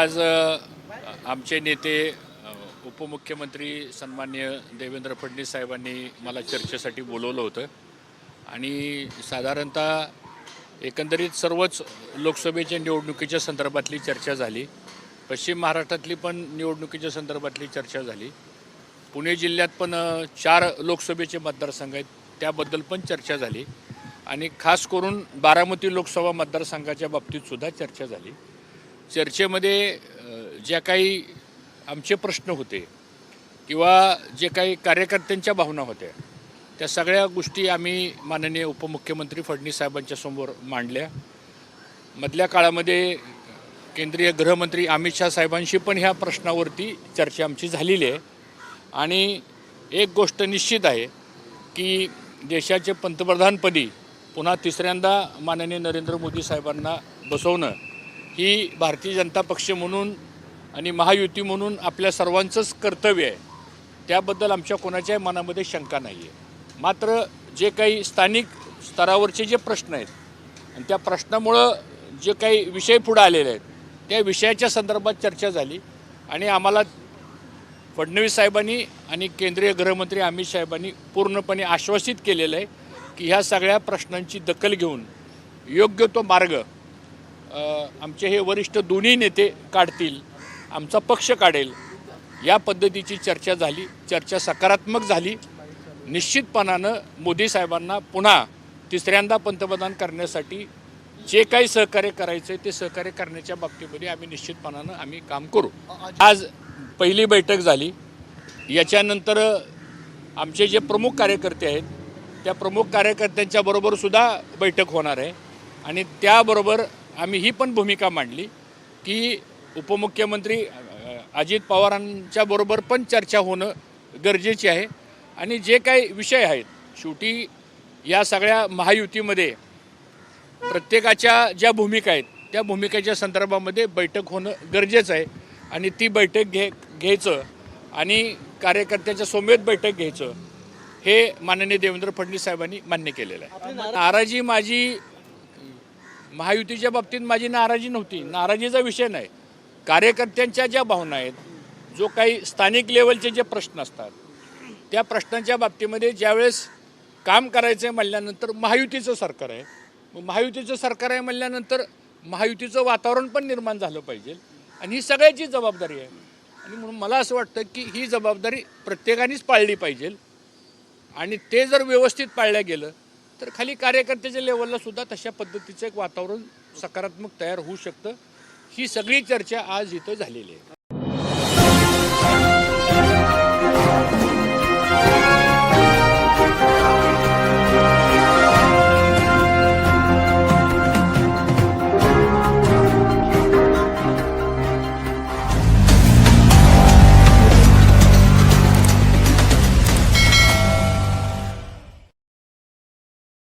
आज आमचे नेते उपमुख्यमंत्री सन्मान्य देवेंद्र फडणवीस साहेबांनी मला चर्चेसाठी बोलवलं होतं. आणि साधारणतः एकंदरीत सर्वच लोकसभेच्या निवडणुकीच्या संदर्भातली चर्चा झाली. पश्चिम महाराष्ट्रातली पण निवडणुकीच्या संदर्भातली चर्चा झाली. पुणे जिल्ह्यात पण चार लोकसभेचे मतदारसंघ आहेत. त्याबद्दल पण चर्चा झाली. आणि खास करून बारामती लोकसभा मतदारसंघाच्या बाबतीतसुद्धा चर्चा झाली. चर्चेमध्ये ज्या काही आमचे प्रश्न होते किंवा जे काही कार्यकर्त्यांच्या भावना होत्या त्या सगळ्या गोष्टी आम्ही माननीय उपमुख्यमंत्री फडणवीस साहेबांच्या समोर मांडल्या. मधल्या काळामध्ये केंद्रीय गृहमंत्री अमित शहा साहेबांशी पण ह्या प्रश्नावरती चर्चा आमची झालेली आहे. आणि एक गोष्ट निश्चित आहे की देशाचे पंतप्रधानपदी पुन्हा तिसऱ्यांदा माननीय नरेंद्र मोदी साहेबांना बसवणं ही भारतीय जनता पक्ष म्हणून आणि महायुती म्हणून आपल्या सर्वांचंच कर्तव्य आहे. त्याबद्दल आमच्या कोणाच्याही मनामध्ये शंका नाही आहे मात्र जे काही स्थानिक स्तरावरचे जे प्रश्न आहेत आणि त्या प्रश्नामुळं जे काही विषय पुढे आलेले आहेत त्या विषयाच्या संदर्भात चर्चा झाली आणि आम्हाला फडणवीस साहेबांनी आणि केंद्रीय गृहमंत्री अमित साहेबांनी पूर्णपणे आश्वासित केलेलं आहे की ह्या सगळ्या प्रश्नांची दखल घेऊन योग्य तो मार्ग आमचे हे वरिष्ठ दोन्ही नेते काढतील आमचा पक्ष काढेल या पद्धतीची चर्चा झाली. चर्चा सकारात्मक झाली. निश्चितपणानं मोदी साहेबांना पुन्हा तिसऱ्यांदा पंतप्रधान करण्यासाठी जे काही सहकार्य करायचं आहे ते सहकार्य करण्याच्या बाबतीमध्ये आम्ही निश्चितपणानं आम्ही काम करू. आज पहिली बैठक झाली. याच्यानंतर आमचे जे प्रमुख कार्यकर्ते आहेत त्या प्रमुख कार्यकर्त्यांच्या बरोबर सुद्धा बैठक होणार आहे. आणि त्याबरोबर आम्ही ही पण भूमिका मांडली की उपमुख्यमंत्री अजित पवारांच्या बरोबर पण चर्चा होणं गरजेची आहे. आणि जे काही विषय आहेत शेवटी या सगळ्या महायुतीमध्ये प्रत्येकाच्या ज्या भूमिका आहेत त्या भूमिकेच्या संदर्भामध्ये बैठक होणं गरजेचं आहे. आणि ती बैठक घे घ्यायचं आणि कार्यकर्त्याच्या सोमेत बैठक घ्यायचं हे माननीय देवेंद्र फडणवीस साहेबांनी मान्य केलेलं आहे. नाराजी माझी महायुतीच्या बाबतीत माझी नाराजी नव्हती. नाराजीचा विषय नाही. कार्यकर्त्यांच्या ज्या भावना आहेत जो काही स्थानिक लेवलचे जे प्रश्न असतात त्या प्रश्नांच्या बाबतीमध्ये ज्यावेळेस काम करायचं आहे म्हणल्यानंतर महायुतीचं सरकार आहे. मग महायुतीचं सरकार आहे म्हणल्यानंतर महायुतीचं वातावरण पण निर्माण झालं पाहिजे. आणि ही सगळ्याची जबाबदारी आहे. आणि म्हणून मला असं वाटतं की ही जबाबदारी प्रत्येकानेच पाळली पाहिजे. आणि ते जर व्यवस्थित पाळलं गेलं तर खाली कार्यकर्त्याच्या लेवलला सुद्धा तशा पद्धतीचं एक वातावरण सकारात्मक तयार होऊ शकतं. ही सगळी चर्चा आज इथं झालेली आहे.